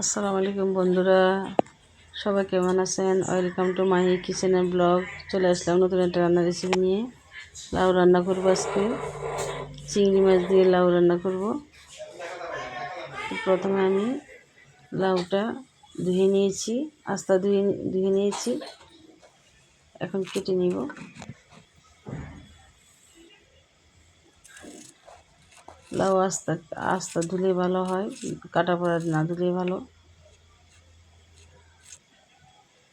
আসসালামু আলাইকুম বন্ধুরা। সবাই কেমন আছেন? ওয়েলকাম টু মাহি কিচেনের ব্লগ চলে আসলাম নতুন একটা রান্নার রেসিপি নিয়ে। লাউ রান্না করব আজকে। চিংড়ি মাছ দিয়ে লাউ রান্না করব। প্রথমে আমি লাউটা ধুয়ে নিয়েছি। আস্তা ধুয়ে ধুয়ে নিয়েছি। এখন কেটে নিব। লাউ আস্তা আস্তা ধুলে ভালো হয় কাটা পড়া না ধুলে ভালো।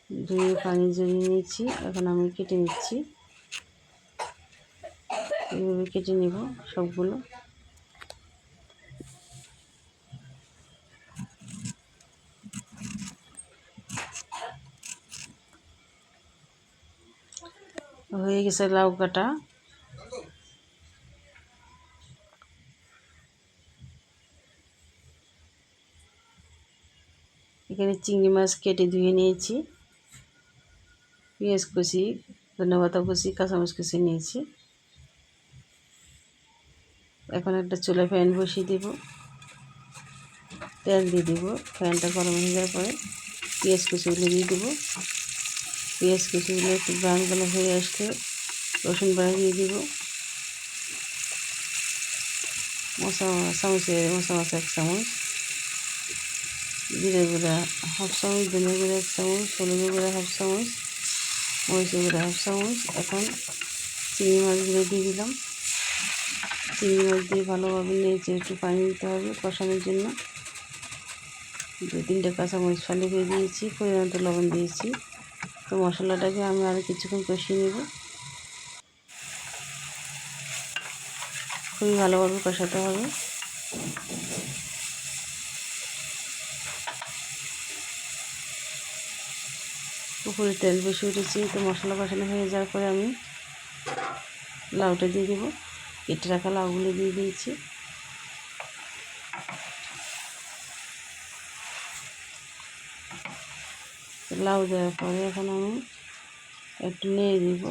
ধুয়ে পানি জড়িয়ে নিয়েছি, এখন আমি কেটে নিচ্ছি। এইভাবে কেটে নিব সবগুলো। হয়ে গেছে লাউ কাটা। এখানে চিংড়ি মাছ কেটে ধুয়ে নিয়েছি। পেঁয়াজ কুচি ধন্যবাদ কুচি, কাঁচামরিচ কুচি নিয়েছি। এখন একটা চুলা ফ্যান বসিয়ে দেব। তেল দিয়ে দেব। ফ্যানটা গরম হয়ে যাওয়ার পরে পেঁয়াজ কুচিগুলো দিয়ে দেবো। পেঁয়াজ কুচিগুলো একটু ব্রাউন কালার হয়ে আসতে রসুন বাড়া দিয়ে দেব। মশা চামচের মশা মশা এক চামচ। জিরে গুঁড়া, হাফ চামচ ধনে গুঁড়া এক চামচ, হলুদ গুঁড়া হাফ চামচ মরিচ গুঁড়া হাফ চামচ। এখন চিংড়ি মাছগুলো দিয়ে দিলাম। চিংড়ি মাছ দিয়ে ভালোভাবে নিয়েছে একটু পানি দিতে হবে কষানোর জন্য। দু তিনটে কাঁচামরিচ ফালি করে দিয়েছি পরিমাণত লবণ দিয়েছি। তো মশলাটাকে আমি আরও কিছুক্ষণ কষিয়ে নেব। খুবই ভালোভাবে কষাতে হবে। উপরে তেল বেশি উঠেছি, তো মশলা কষানো হয়ে যাওয়ার পরে আমি লাউটা দিয়ে দেবো। কেটে রাখা লাউগুলো দিয়ে দিয়েছি। লাউ দেওয়ার পরে এখন আমি একটু নিয়ে দিব।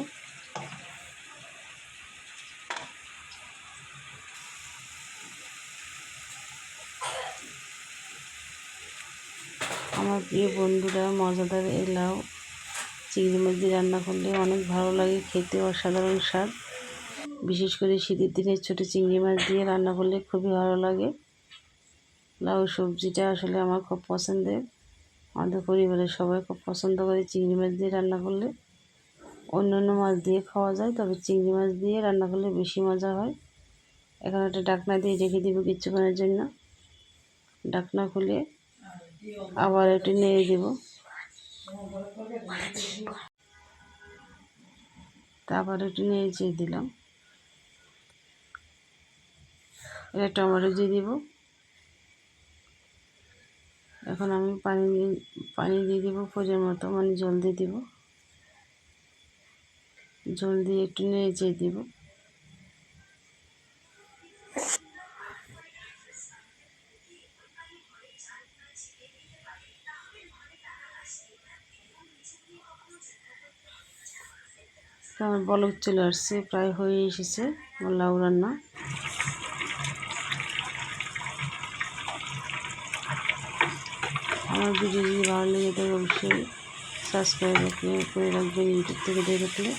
আমার প্রিয় বন্ধুরা, মজাদার এই লাউ চিংড়ি মাছ দিয়ে রান্না করলে অনেক ভালো লাগে, খেতে অসাধারণ স্বাদ। বিশেষ করে শীতের দিনে ছোটো চিংড়ি মাছ দিয়ে রান্না করলে খুবই ভালো লাগে। লাউ সবজিটা আসলে আমার খুব পছন্দের। আমাদের পরিবারের সবাই খুব পছন্দ করে চিংড়ি মাছ দিয়ে রান্না করলে। অন্য অন্য মাছ দিয়ে খাওয়া যায়, তবে চিংড়ি মাছ দিয়ে রান্না করলে বেশি মজা হয়। এখন একটা ডাকনা দিয়ে রেখে দিব কিছুক্ষণের জন্য। ডাকনা খুলে আবার একটু নেড়ে দেব। তারপর একটু চেয়ে দিলাম। এটা টমেটো দিয়ে দিব। এখন আমি পানি পানি দিয়ে দেবো পরিমাণ মতো মানে জল দিয়ে দিব। জল দিয়ে একটু নেড়ে চেয়ে দিব। আমার বলক চলে আসছে, প্রায় হয়ে এসেছে আমার লাউ রান্না। আমার ভিডিও যদি ভালো লেগে থাকে অবশ্যই সাবস্ক্রাইব করে রাখবেন ইউটিউব থেকে দেখে দেখলে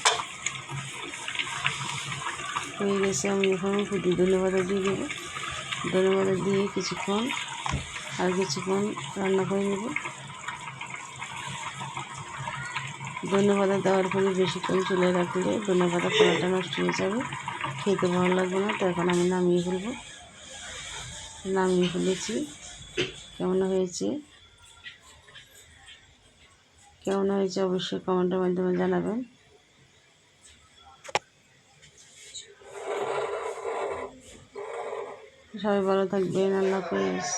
হয়ে গেছে, আমি এখন খুদি ধন্যবাদ দিয়ে দেবো। ধন্যবাদ দিয়ে কিছুক্ষণ আর কিছুক্ষণ রান্না করে নেব। ধন্যবাদ দেওয়ার পরে বেশিক্ষণ চুলে রাখলে ধন্যবাদ কড়াটা নষ্ট হয়ে যাবে। খেতে ভালো লাগবে না, তো এখন আমি নামিয়ে ফেলব। নামিয়ে ফেলেছি। কেমন হয়েছে? কেমন হয়েছে অবশ্যই কমেন্টের মাধ্যমে জানাবেন। সবাই ভালো থাকবেন, আল্লাহ হাফেজ।